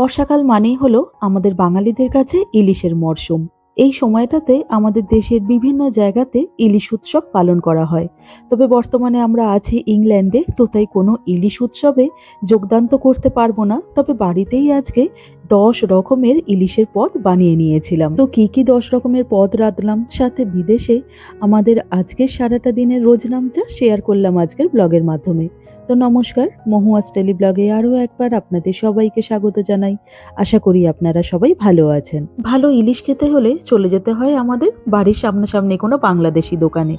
বর্ষাকাল মানেই হলো আমাদের বাঙালিদের কাছে ইলিশের মরশুম। এই সময়টাতে আমাদের দেশের বিভিন্ন জায়গাতে ইলিশ উৎসব পালন করা হয়। তবে বর্তমানে আমরা আছি ইংল্যান্ডে, তো তাই কোনো ইলিশ উৎসবে যোগদান তো করতে পারব না। তবে বাড়িতেই আজকে দশ রকমের ইলিশের পদ বানিয়ে নিয়েছিলাম। তো কি কি দশ রকমের পদ রাঁধলাম, সাথে বিদেশে আমাদের আজকের সারাটা দিনের রোজনামচা শেয়ার করলাম আজকের ব্লগের মাধ্যমে। তো নমস্কার, মহুয়াজ টেলি ব্লগে আরও একবার আপনাদের সবাইকে স্বাগত জানাই। আশা করি আপনারা সবাই ভালো আছেন। ভালো ইলিশ খেতে হলে চলে যেতে হয় আমাদের বাড়ির সামনাসামনি কোনো বাংলাদেশি দোকানে।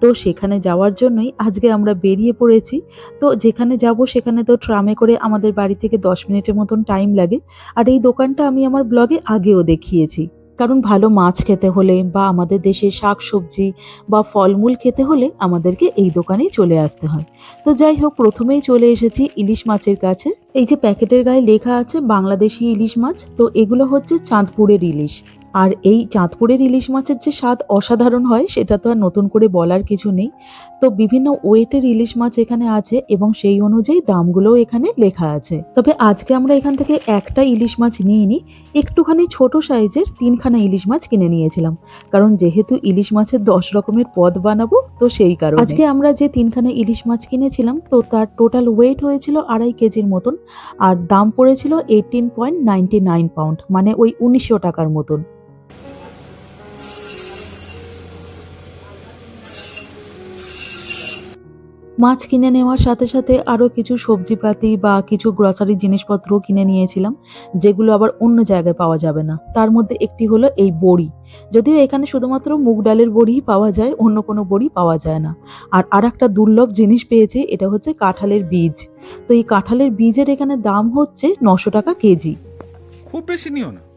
তো সেখানে যাওয়ার জন্যই আজকে আমরা বেরিয়ে পড়েছি। তো যেখানে যাব সেখানে তো ট্রামে করে আমাদের বাড়ি থেকে দশ মিনিটের মতন টাইম লাগে। আর এই দোকানটা আমি আমার ব্লগে আগেও দেখিয়েছি। কারণ ভালো মাছ খেতে হলে বা আমাদের দেশে শাক সবজি বা ফলমূল খেতে হলে আমাদেরকে এই দোকানেই চলে আসতে হয়। তো যাই হোক, প্রথমেই চলে এসেছি ইলিশ মাছের কাছে। এই যে প্যাকেটের গায়ে লেখা আছে বাংলাদেশি ইলিশ মাছ, তো এগুলো হচ্ছে চাঁদপুরের ইলিশ। আর এই চাঁদপুরের ইলিশ মাছের যে স্বাদ অসাধারণ হয়, সেটা তো আর নতুন করে বলার কিছু নেই। তো বিভিন্ন ওয়েটের ইলিশ মাছ এখানে আছে এবং সেই অনুযায়ী দামগুলোও এখানে লেখা আছে। তবে আজকে আমরা এখান থেকে একটা ইলিশ মাছ নিয়ে নিই একটুখানি ছোট সাইজের তিনখানা ইলিশ মাছ কিনে নিয়েছিলাম। কারণ যেহেতু ইলিশ মাছের দশ রকমের পদ বানাবো, তো সেই কারণে। আজকে আমরা যে তিনখানা ইলিশ মাছ কিনেছিলাম, তো তার টোটাল ওয়েট হয়েছিল আড়াই কেজির মতন আর দাম পড়েছিল eighteen point ninety nine pound মানে ওই উনিশশো টাকার মতন। মাছ কিনে নেওয়ার সাথে সাথে আরও কিছু সবজিপাতি বা কিছু গ্রসারি জিনিসপত্র কিনে নিয়েছিলাম, যেগুলো আবার অন্য জায়গায় পাওয়া যাবে না। তার মধ্যে একটি হলো এই বড়ি। যদিও এখানে শুধুমাত্র মুগ ডালের বড়িই পাওয়া যায়, অন্য কোনো বড়ি পাওয়া যায় না। আর আর একটা দুর্লভ জিনিস পেয়েছি, এটা হচ্ছে কাঁঠালের বীজ। তো এই কাঁঠালের বীজের এখানে দাম হচ্ছে নশো টাকা কেজি। খুব বেশি নিও না।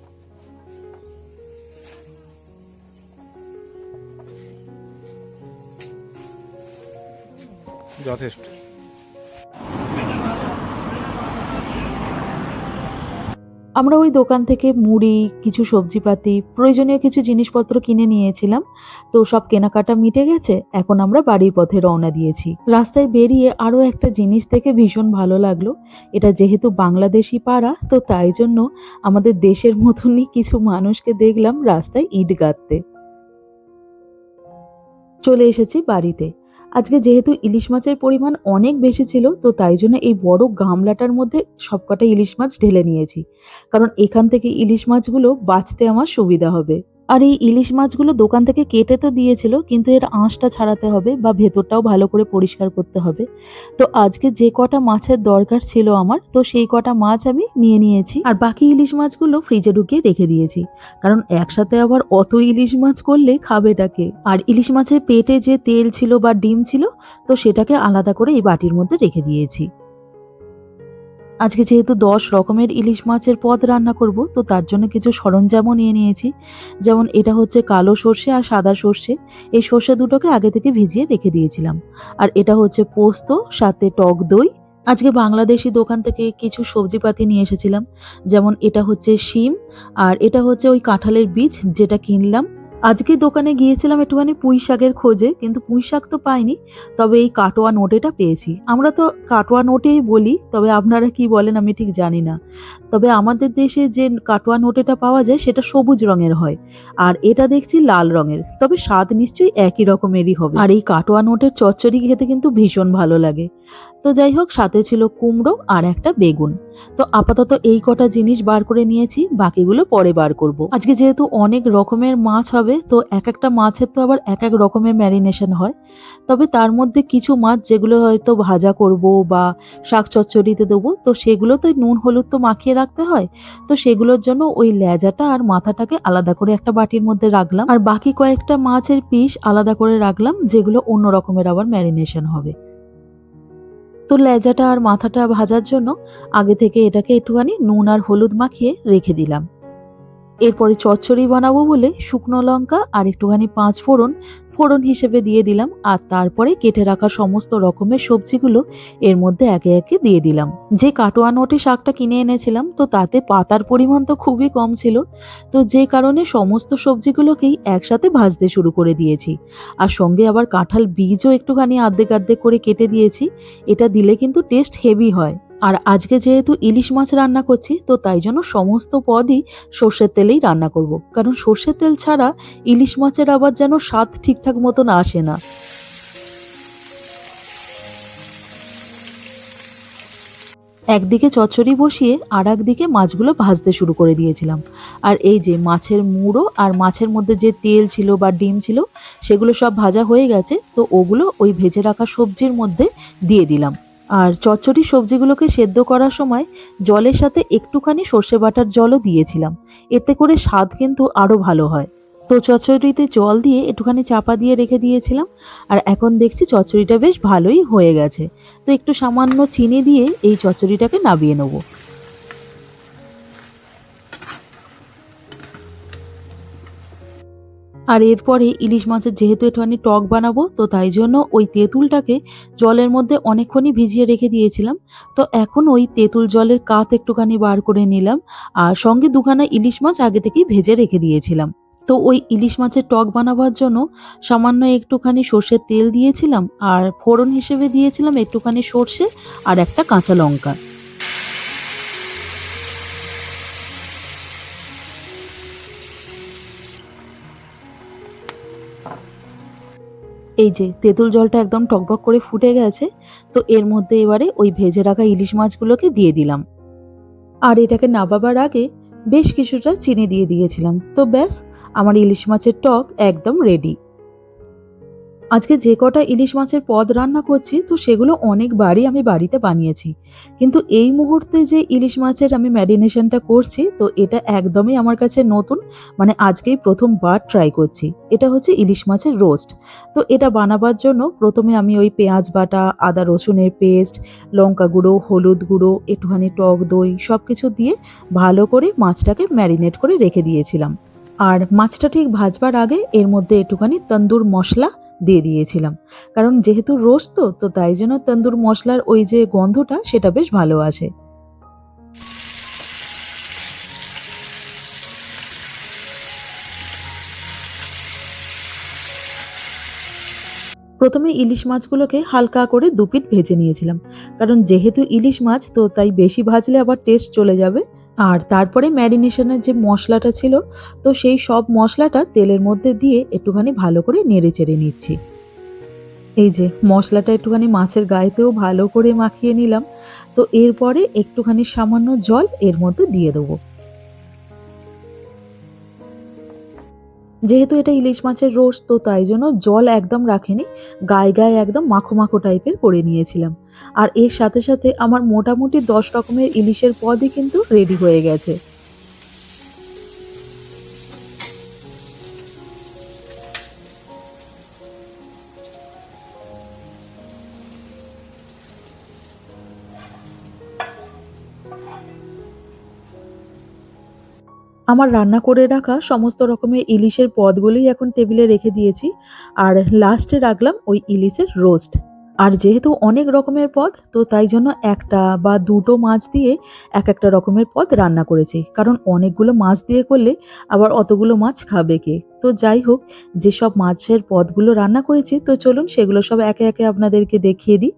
যথেষ্ট। আমরা ওই দোকান থেকে মুড়ি, কিছু সবজিপাতি, প্রয়োজনীয় কিছু জিনিসপত্র কিনে নিয়েছিলাম। তো সব কেনাকাটা মিটে গেছে, এখন আমরা বাড়ির পথে রওনা দিয়েছি। রাস্তায় বেরিয়ে আরও একটা জিনিস দেখে ভীষণ ভালো লাগল। এটা যেহেতু বাংলাদেশি পাড়া, তো তাই জন্য আমাদের দেশের মতনই কিছু মানুষকে দেখলাম রাস্তায় ইট গাঁথতে। চলে এসেছি বাড়িতে। আজকে যেহেতু ইলিশ মাছের পরিমাণ অনেক বেশি ছিল, তো তাই জন্য এই বড় গামলাটার মধ্যে সবকটা ইলিশ মাছ ঢেলে নিয়েছি। কারণ এখান থেকে ইলিশ মাছগুলো বাঁচতে আমার সুবিধা হবে। আর এই ইলিশ মাছগুলো দোকান থেকে কেটে তো দিয়েছিল, কিন্তু এর আঁশটা ছাড়াতে হবে বা ভেতরটাও ভালো করে পরিষ্কার করতে হবে। তো আজকে যে কটা মাছের দরকার ছিল আমার, তো সেই কটা মাছ আমি নিয়ে নিয়েছি। আর বাকি ইলিশ মাছগুলো ফ্রিজে ঢুকিয়ে রেখে দিয়েছি। কারণ একসাথে আবার অত ইলিশ মাছ করলে খাবেটাকে আর ইলিশ মাছের পেটে যে তেল ছিল বা ডিম ছিল, তো সেটাকে আলাদা করে এই বাটির মধ্যে রেখে দিয়েছি। আজকে যেহেতু দশ রকমের ইলিশ মাছের পদ রান্না করব, তো তার জন্য কিছু সরঞ্জামও নিয়ে নিয়েছি। যেমন এটা হচ্ছে কালো সর্ষে আর সাদা সর্ষে। এই সর্ষে দুটোকে আগে থেকে ভিজিয়ে রেখে দিয়েছিলাম। আর এটা হচ্ছে পোস্ত, সাথে টক দই। আজকে বাংলাদেশি দোকান থেকে কিছু সবজিপাতি নিয়ে এসেছিলাম। যেমন এটা হচ্ছে শিম, আর এটা হচ্ছে ওই কাঁঠালের বীজ যেটা কিনলাম। আজকে দোকানে গিয়েছিলাম একটুখানি পুঁই শাকের খোঁজে, কিন্তু পুঁই শাক তো পাইনি, তবে এই কাটোয়া নোটেটা পেয়েছি। আমরা তো কাটোয়া নোটেই বলি, তবে আপনারা কি বলেন আমি ঠিক জানি না। তবে আমাদের দেশে যে কাটোয়া নোটেটা পাওয়া যায়, সেটা সবুজ রঙের হয়। আর এটা দেখছি লাল রঙের। তবে স্বাদ নিশ্চয়ই একই রকমেরই হবে। আর এই কাটোয়া নোটের চচ্চড়ি খেতে কিন্তু ভীষণ ভালো লাগে। তো যাই হোক, সাথে ছিল কুমড়ো আর একটা বেগুন। তো আপাতত এই কটা জিনিস বার করে নিয়েছি, বাকিগুলো পরে বার করব। আজকে যেহেতু অনেক রকমের মাছ হবে, তো এক একটা মাছের তো আবার এক এক রকমের ম্যারিনেশন হয়। তবে তার মধ্যে কিছু মাছ যেগুলো হয়তো ভাজা করব বা শাক চচ্চড়িতে দেবো, তো সেগুলো তো নুন, হলুদ তো মাখিয়ে রাখতে হয়, তো সেগুলোর জন্য ওই লেজাটা আর মাথাটাকে আলাদা করে একটা বাটির মধ্যে রাখলাম। আর বাকি কয়েকটা মাছের পিস আলাদা করে রাখলাম, যেগুলো অন্য রকমের আবার ম্যারিনেশন হবে। তো লেজাটা আর মাথাটা ভাজার জন্য আগে থেকে এটাকে একটুখানি নুন আর হলুদ মাখিয়ে রেখে দিলাম। এরপরে চচ্চড়ি বানাবো বলে শুকনো লঙ্কা আর একটুখানি পাঁচ ফোড়ন ফোড়ন হিসেবে দিয়ে দিলাম আর তারপরে কেটে রাখা সমস্ত রকমের সবজিগুলো এর মধ্যে একে একে দিয়ে দিলাম। যে কাটোয়া নোটে শাকটা কিনে এনেছিলাম, তো তাতে পাতার পরিমাণ তো খুবই কম ছিল, তো যে কারণে সমস্ত সবজিগুলোকেই একসাথে ভাজতে শুরু করে দিয়েছি। আর সঙ্গে আবার কাঁঠাল বীজও একটুখানি আর্ধেক আর্ধেক করে কেটে দিয়েছি, এটা দিলে কিন্তু টেস্ট হেভি হয়। আর আজকে যেহেতু ইলিশ মাছ রান্না করছি, তো তাই জন্য সমস্ত পদই সর্ষের তেলেই রান্না করব। কারণ সর্ষের তেল ছাড়া ইলিশ মাছের আবার যেন স্বাদ ঠিকঠাক মতন আসে না। একদিকে চচ্চড়ি বসিয়ে আর একদিকে মাছগুলো ভাজতে শুরু করে দিয়েছিলাম। আর এই যে মাছের মুড়ো আর মাছের মধ্যে যে তেল ছিল বা ডিম ছিল, সেগুলো সব ভাজা হয়ে গেছে, তো ওগুলো ওই ভেজে রাখা সবজির মধ্যে দিয়ে দিলাম। আর চচ্চড়ি সবজিগুলোকে সেদ্ধ করার সময় জলের সাথে একটুখানি সর্ষে বাটার জলও দিয়েছিলাম। এতে করে স্বাদ কিন্তু আরও ভালো হয়। তো চচ্চড়িতে জল দিয়ে একটুখানি চাপা দিয়ে রেখে দিয়েছিলাম আর এখন দেখছি চচ্চড়িটা বেশ ভালোই হয়ে গেছে। তো একটু সামান্য চিনি দিয়ে এই চচ্চড়িটাকে নাবিয়ে নেব। আর এরপরে ইলিশ মাছের যেহেতু একটুখানি টক বানাবো, তো তাই জন্য ওই তেঁতুলটাকে জলের মধ্যে অনেকক্ষণই ভিজিয়ে রেখে দিয়েছিলাম। তো এখন ওই তেঁতুল জলের কাত একটুখানি বার করে নিলাম আর সঙ্গে দুখানা ইলিশ মাছ আগে থেকেই ভেজে রেখে দিয়েছিলাম। তো ওই ইলিশ মাছের টক বানাবার জন্য সামান্য একটুখানি সর্ষের তেল দিয়েছিলাম আর ফোড়ন হিসেবে দিয়েছিলাম একটুখানি সর্ষে আর একটা কাঁচা লঙ্কা। এই যে তেঁতুল জলটা একদম টকবক করে ফুটে গেছে, তো এর মধ্যে এবারে ওই ভেজে রাখা ইলিশ মাছগুলোকে দিয়ে দিলাম। আর এটাকে নাবাবার আগে বেশ কিছুটা চিনি দিয়ে দিয়েছিলাম। তো ব্যাস, আমার ইলিশ মাছের টক একদম রেডি আজকে যে কটা ইলিশ মাছের পদ রান্না করছি, তো সেগুলো অনেকবারই আমি বাড়িতে বানিয়েছি। কিন্তু এই মুহূর্তে যে ইলিশ মাছের আমি ম্যারিনেশনটা করছি, তো এটা একদমই আমার কাছে নতুন মানে আজকেই প্রথমবার ট্রাই করছি। এটা হচ্ছে ইলিশ মাছের রোস্ট তো এটা বানাবার জন্য প্রথমে আমি ওই পেঁয়াজ বাটা, আদা রসুনের পেস্ট লঙ্কা গুঁড়ো, হলুদ গুঁড়ো, একটুখানি টক দই সব কিছু দিয়ে ভালো করে মাছটাকে ম্যারিনেট করে রেখে দিয়েছিলাম। আর মাছটা ঠিক ভাজবার আগে এর মধ্যে একটুখানি তন্দুর মশলা দিয়ে দিয়েছিলাম। কারণ যেহেতু রোস্ট তো তো তাই জন্য তন্দুর মশলার ওই যে গন্ধটা, সেটা বেশ ভালো আসে। প্রথমে ইলিশ মাছগুলোকে হালকা করে দুপিট ভেজে নিয়েছিলাম। কারণ যেহেতু ইলিশ মাছ, তো তাই বেশি ভাজলে আবার টেস্ট চলে যাবে। আর তারপরে ম্যারিনেশনের যে মশলাটা ছিল, তো সেই সব মশলাটা তেলের মধ্যে দিয়ে একটুখানি ভালো করে নেড়ে চেড়ে নিচ্ছি। এই যে মশলাটা একটুখানি মাছের গায়েতেও ভালো করে মাখিয়ে নিলাম, তো এরপরে একটুখানি সামান্য জল এর মধ্যে দিয়ে দেবো। যেহেতু এটা ইলিশ মাছের রোস তো তাই জন্য জল একদম রাখেনি, গায়ে গায়ে একদম মাখো মাখো টাইপের করে নিয়েছিলাম। আর এর সাথে সাথে আমার মোটামুটি দশ রকমের ইলিশের পদই কিন্তু রেডি হয়ে গেছে। আমার রান্না করে রাখা সমস্ত রকমের ইলিশের পদগুলোই এখন টেবিলে রেখে দিয়েছি। আর লাস্টে রাখলাম ওই ইলিশের রোস্ট আর যেহেতু অনেক রকমের পদ, তো তাই জন্য একটা বা দুটো মাছ দিয়ে এক একটা রকমের পদ রান্না করেছি। কারণ অনেকগুলো মাছ দিয়ে করলে আবার অতগুলো মাছ খাবে কে? তো যাই হোক, যেসব মাছের পদগুলো রান্না করেছি, তো চলুন সেগুলো সব একে একে আপনাদেরকে দেখিয়ে দিই।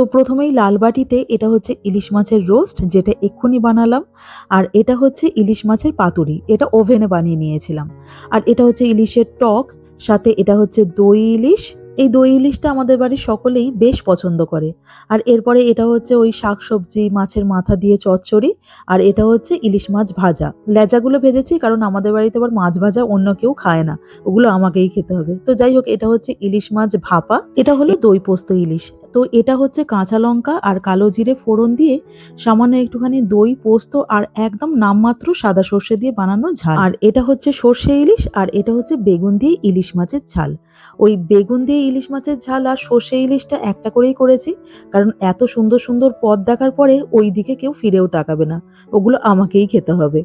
তো প্রথমেই লাল বাটিতে এটা হচ্ছে ইলিশ মাছের রোস্ট, যেটা এক্ষুনি বানালাম। আর এটা হচ্ছে ইলিশ মাছের পাতুরি, এটা ওভেনে বানিয়ে নিয়েছিলাম। আর এটা হচ্ছে ইলিশের টক, সাথে এটা হচ্ছে দই ইলিশ। এই দই ইলিশটা আমাদের বাড়ির সকলেই বেশ পছন্দ করে। আর এরপরে এটা হচ্ছে ওই শাকসবজি, মাছের মাথা দিয়ে চচ্চড়ি, আর এটা হচ্ছে ইলিশ মাছ ভাজা। লেজাগুলো ভেজেছি, কারণ আমাদের বাড়িতে আবার মাছ ভাজা অন্য কেউ খায় না। ওগুলো আমাকেই খেতে হবে। তো যাই হোক, এটা হচ্ছে ইলিশ মাছ ভাপা। এটা হলো দই পোস্ত ইলিশ। তো এটা হচ্ছে কাঁচা লঙ্কা আর কালো জিরে ফোড়ন দিয়ে সামান্য একটুখানি দই পোস্ত আর একদম নামমাত্র সাদা সর্ষে দিয়ে বানানো ঝাল। আর এটা হচ্ছে সর্ষে ইলিশ আর এটা হচ্ছে বেগুন দিয়ে ইলিশ মাছের ঝাল। ওই বেগুন দিয়ে ইলিশ মাছের ঝাল আর সর্ষে ইলিশটা একটা করেই করেছি কারণ এত সুন্দর সুন্দর পদ দেখার পরে ওই দিকে কেউ ফিরেও তাকাবে না। ওগুলো আমাকেই খেতে হবে।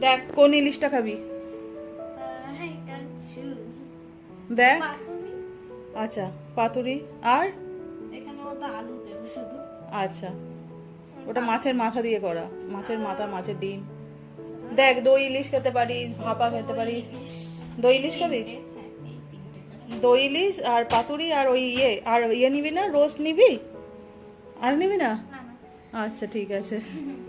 দেখ কোন ইলিশটা খাবি. দেখ। আচ্ছা। পাতুরি আর? এখানে মধ্যে আলু দেবে শুধু। আচ্ছা। ওটা মাছের মাথা দিয়ে করা। মাছের মাথা মাছের ডিম। দেখ দই ইলিশ খেতে পারিস ভাপা খেতে পারিস। দই ইলিশ খাবি? হ্যাঁ দই ইলিশ আর পাতুরি আর ওই ইয়ে আর ইয়ে নিবি না রোস্ট নিবি? আর নিবি না। আচ্ছা ঠিক আছে।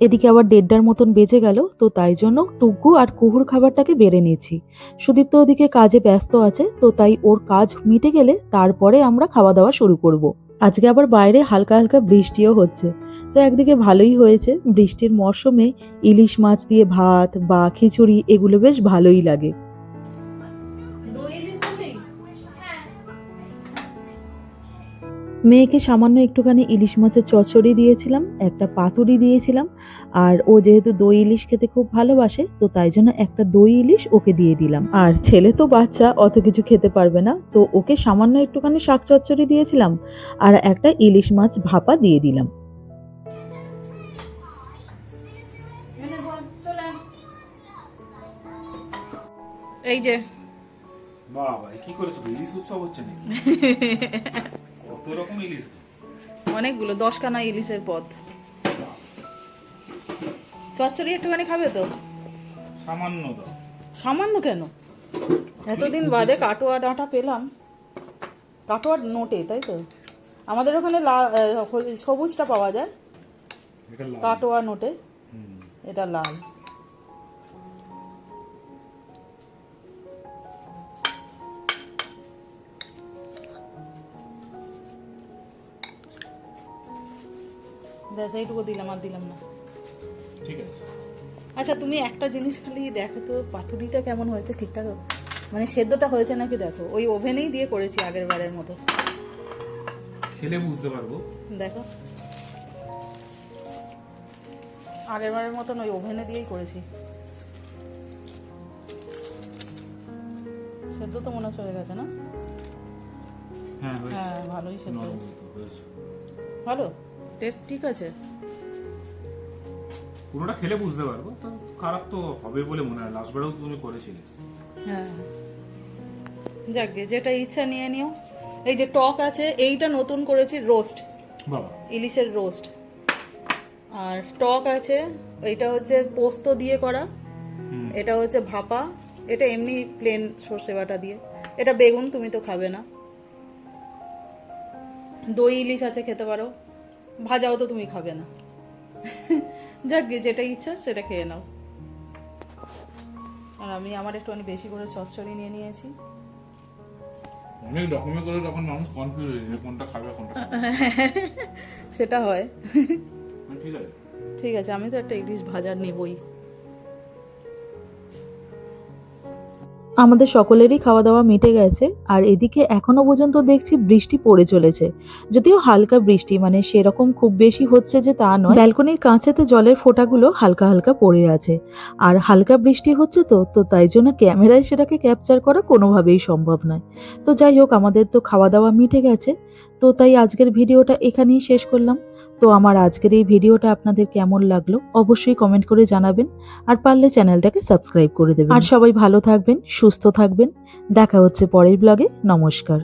এদিকে আবার দেড়টার মতন বেজে গেল, তো তাই জন্য টুকু আর কুহুর খাবারটাকে বেড়ে নিয়েছি। সুদীপ তো ওদিকে কাজে ব্যস্ত আছে, তো তাই ওর কাজ মিটে গেলে তারপরে আমরা খাওয়া দাওয়া শুরু করব। আজকে আবার বাইরে হালকা হালকা বৃষ্টিও হচ্ছে। তো একদিকে ভালোই হয়েছে, বৃষ্টির মরশুমে ইলিশ মাছ দিয়ে ভাত বা খিচুড়ি এগুলো বেশ ভালোই লাগে। মেয়েকে সামান্য একটুখানি ইলিশ মাছের চচ্চড়ি দিয়েছিলাম একটা পাতুরি দিয়েছিলাম আর ও যেহেতু দই ইলিশ খেতে খুব ভালোবাসে তো তাই জন্য একটা দই ইলিশ ওকে দিয়ে দিলাম। আর ছেলে তো বাচ্চা অত কিছু খেতে পারবে না তো ওকে সামান্য একটুখানি শাক চচ্চড়ি দিয়েছিলাম আর একটা ইলিশ মাছ ভাপা দিয়ে দিলাম। এই যে। বাবা কি করেছ? ইলিশ উৎসব হচ্ছে নাকি? কত রকম ইলিশ? অনেকগুলো দশখানা ইলিশের পদ। চচ্চড়ি একটুখানি খাবে তো? সামান্য দাও। সামান্য কেন? এতদিন বাদে কাটোয়া ডাঁটা পেলাম। কাটোয়ার নোটে তাই তো? আমাদের ওখানে সবুজটা পাওয়া যায়। কাটোয়া নোটে। এটা লাল। ব্যাস এইটুকু দিলাম আর দিলাম না। ঠিক আছে। আচ্ছা তুমি একটা জিনিস খালি দেখো তো পাতুরিটা কেমন হয়েছে ঠিকঠাক? মানে সেদ্ধটা হয়েছে নাকি দেখো? ওই ওভেনেই দিয়ে করেছি আগের বারের মতো। খেলে বুঝতে পারব। দেখো। আগের বারের মতন ওই ওভেনে দিয়েই করেছি। সেদ্ধ তো মনে হচ্ছে হয়ে গেছে না? হ্যাঁ হ্যাঁ ভালোই সেদ্ধ হয়েছে। ভালো? টেস্ট ঠিক আছে? পুরোটা খেলে বুঝতে পারব তো খারাপ তো হবে বলে মনে হয়। লাস্ট বারেও তুমি করেছিলে। হ্যাঁ। যাক গে, যেটা ইচ্ছা নিয়ে নিও। এই যে টক আছে এইটা নতুন করেছি রোস্ট বাবা ইলিশের রোস্ট আর টক আছে এটা হচ্ছে পোস্ত দিয়ে করা। হুম। এটা হচ্ছে ভাপা। এটা এমনি প্লেন সর্ষে বাটা দিয়ে। এটা বেগুন তুমি তো খাবে না। দই ইলিশ আছে খেতে পারো। ভাজাও তো তুমি খাবে না। যাক গে, যেটা ইচ্ছা সেটা খেয়ে নাও। আর আমি আমার একটু অনেক বেশি করে চচ্চড়ি নিয়ে নিয়েছি। অনেক রকমের করে তখন মানুষ কনফিউজ হয়ে যায় কোনটা খাবে কোনটা সেটা হয়। মানে ঠিক আছে। ঠিক আছে আমি তো একটা ইলিশ ভাজা নেবই। আমাদের সকলেরই খাওয়া দাওয়া মিটে গেছে, আর এদিকে এখনও পর্যন্ত দেখছি বৃষ্টি পড়ে চলেছে। যদিও হালকা বৃষ্টি মানে সেরকম খুব বেশি হচ্ছে যে তা নয়। ব্যালকনির কাঁচেতে জলের ফোঁটাগুলো হালকা হালকা পড়ে আছে। আর হালকা বৃষ্টি হচ্ছে তো তো তাই জন্য ক্যামেরায় সেটাকে ক্যাপচার করা কোনোভাবেই সম্ভব নয়। তো যাই হোক, আমাদের তো খাওয়া দাওয়া মিটে গেছে। তো তাই আজকের ভিডিওটা এখানেই শেষ করলাম। তো আমার আজকের এই ভিডিওটা আপনাদের কেমন লাগল অবশ্যই কমেন্ট করে জানাবেন আর পারলে চ্যানেলটাকে সাবস্ক্রাইব করে দেবেন। আর সবাই ভালো থাকবেন, সুস্থ থাকবেন। দেখা হচ্ছে পরের ব্লগে নমস্কার।